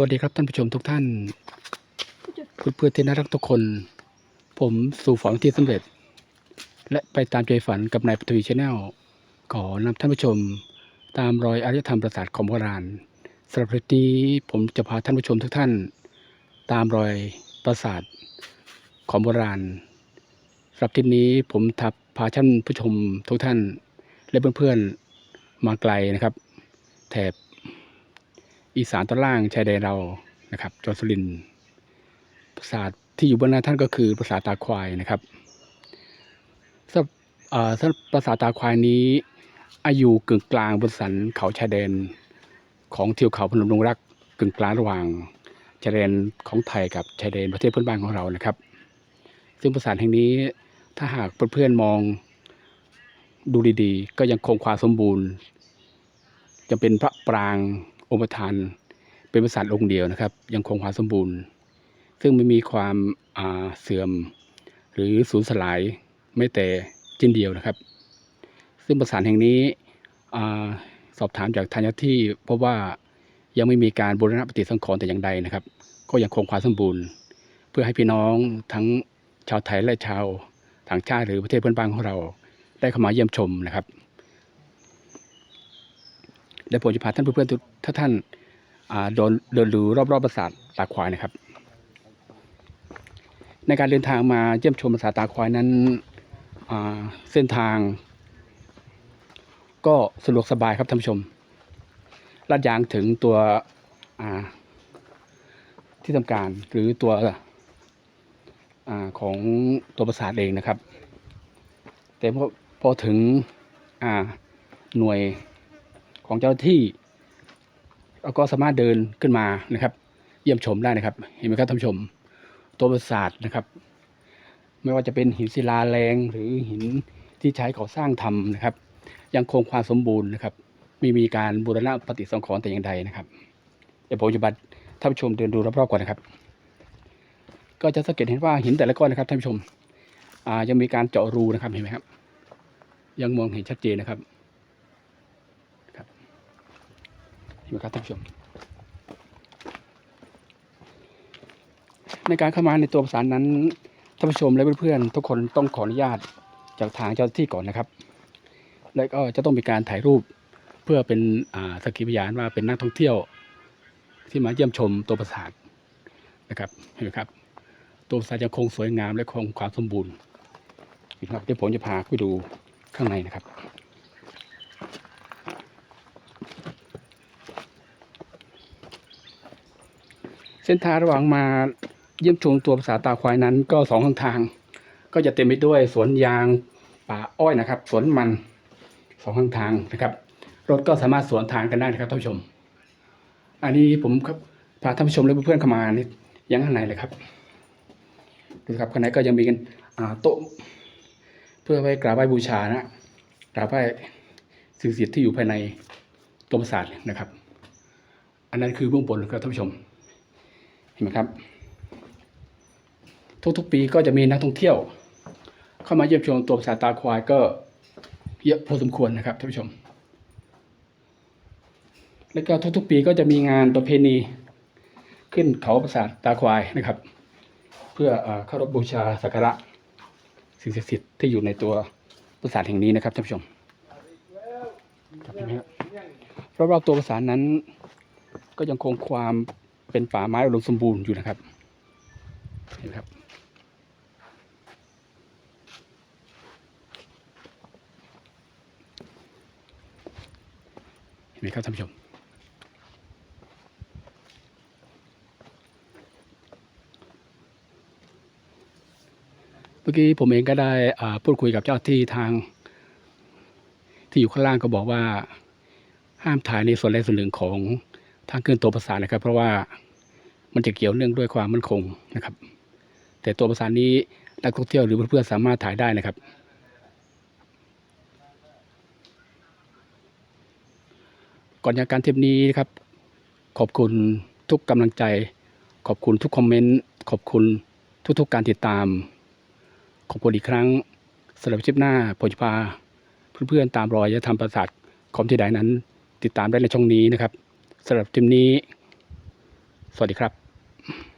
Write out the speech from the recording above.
วัสดีครับท่านผู้ชมทุกท่านเพื่อนๆที่น่ารักทุกคน ผมสู่ฝันที่สำเร็จ และไปตามใจฝันกับนายปฐวีชาแนลขอนำท่านผู้ชม ตามรอยอารยธรรมประสาทของโบราณสำหรับคลิปนี้ผมจะพาท่านผู้ชมทุกท่าน ตามรอยปราสาทของโบราณสำหรับทริปนี้ผมทับพาท่านผู้ชมทุกท่าน และเพื่อนๆมาไกลนะครับ แถบ อีสานตอนล่างชายแดนเรานะครับจังหวัดสุรินปราสาทที่อยู่บนหน้าท่านก็คือปราสาทตาควายนะครับสำหรับปราสาทตาควายนี้ อายุกึ่งกลางบนสันเขาชายแดน ของเที่ยวเขาพนมดงรักกึ่งกลางระหว่างชายแดนของไทยกับชายแดนประเทศเพื่อนบ้านของเรานะครับ ซึ่งปราสาทแห่งนี้ถ้าหากเพื่อนๆมองดูดีๆ ก็ยังคงความสมบูรณ์ จะเป็นพระปรางองค์ประธาน เป็นปราสาทองค์เดียวนะครับ ยังคงความสมบูรณ์ ซึ่งไม่มีความาเสื่อม หรือสูญสลายไม่แต่จิ้นเดียวนะครับ ซึ่งปราสาทแห่งนี้สอบถามจากทางเจ้าที่พบว่ายังไม่มีการบูรณะปฏิสังขรณ์แต่อย่างใดนะครับ ก็ยังคงความสมบูรณ์ เพื่อให้พี่น้องทั้งชาวไทยและชาวต่างชาติหรือประเทศเพื่อนบ้านของเรา ได้เข้ามาเยี่ยมชมนะครับเดี๋ยวผมจะพาท่านเพื่อนๆทุกถ้าท่าน เดินเดินดูรอบๆปราสาทตาควายนะครับ ในการเดินทางมาเยี่ยมชมปราสาทตาควายนั้นเส้นทาง ก็สะดวกสบายครับท่านผู้ชมลาดยางถึงตัวที่ทำการหรือตัวอของตัวปราสาทเองนะครับ แต่พอพอถึงหน่วยของเจ้าหน้าที่ เราก็สามารถเดินขึ้นมานะครับ เยี่ยมชมได้นะครับ เห็นไหมครับท่านผู้ชม ตัวปราสาทนะครับ ไม่ว่าจะเป็นหินศิลาแรงหรือหินที่ใช้ก่อสร้างทำนะครับ ยังคงความสมบูรณ์นะครับ ไม่มีการบูรณะปฏิสังขรณ์แต่อย่างใดนะครับเดี๋ยวผมจะบัดท่านผู้ชมเดินดูรอบๆก่อนนะครับ ก็จะสังเกตเห็นว่าหินแต่ละก้อนนะครับท่านผู้ชมอายังมีการเจาะรูนะครับเห็นไหมครับ ยังมองเห็นชัดเจนนะครับ เห็นไหมครับท่านผู้ชม ในการเข้ามาในตัวประสานนั้นท่านผู้ชมและเพื่อนๆทุกคนต้องขออนุญาตจากทางเจ้าหน้าที่ก่อนนะครับ และก็จะต้องมีการถ่ายรูปเพื่อเป็นสักขีพยานว่าเป็นนักท่องเที่ยว ที่มาเยี่ยมชมตัวปราสาทนะครับเห็นไหมครับ ตัวปราสาทยังคงสวยงามและคงความสมบูรณ์นะครับเดี๋ยวผมจะพาไปดูข้างในนะครับ ส้นทางระหว่างมาเยี่ยมชมตัวภาษาตาควายนั้นก็สองข้างทาง ก็จะเต็มไปด้วยสวนยางป่าอ้อยนะครับ สวนมันสองข้างทางนะครับ รถก็สามารถสวนทางกันได้นะครับท่านผู้ชม อันนี้ผมครับพาท่านผู้ชมและเพื่อนๆเข้ามานี่ยังข้างในเลยครับดูครับข้างในก็ยังมีกันโต๊ะเพื่อไว้กราบไหว้บูชานะกราบไหว้สิ่งศักดิ์สิทธิ์ที่อยู่ภายในตัวปราสาทนะครับ อันนั้นคือเบื้องบนครับท่านผู้ชม ห็นไหมครับ ทุกๆปีก็จะมีนักท่องเที่ยว เข้ามาเยี่ยมชมตัวปราสาทตาควายก็เยอะพอสมควรนะครับท่านผู้ชม แล้วก็ทุกๆปีก็จะมีงานประเพณีขึ้นเขาปราสาทตาควายนะครับ เพื่อเคารพบูชาสักการะสิ่งศักดิ์สิทธิ์ที่อยู่ในตัวปราสาทแห่งนี้นะครับท่านผู้ชมครับเห็นไหมครับรอบๆตัวปราสาทนั้นก็ยังคงความ เป็นป่าไม้อุดมสมบูรณ์อยู่นะครับเห็นไหมครับ เห็นไหมครับท่านผู้ชมเมื่อกี้ผมเองก็ได้พูดคุยกับเจ้าที่ทาง ที่อยู่ข้างล่างก็บอกว่าห้ามถ่ายในส่วนใดส่วนหนึ่งของทางขึ้นตัวประสาทนะครับ เพราะว่า มันจะเกี่ยวเนื่องด้วยความมั่นคงนะครับ แต่ตัวประสาทนี้นักท่องเที่ยวหรือเพื่อนๆสามารถถ่ายได้นะครับ ก่อนจากการเทปนี้นะครับ ขอบคุณทุกกำลังใจ ขอบคุณทุกคอมเมนต์ ขอบคุณทุกๆการติดตาม ขอบคุณอีกครั้งสำหรับคลิปหน้าผมจะพาเพื่อนๆตามรอยจะทำประสาทของที่ใดนั้น ติดตามได้ในช่องนี้นะครับสำหรับคลิปนี้ สวัสดีครับ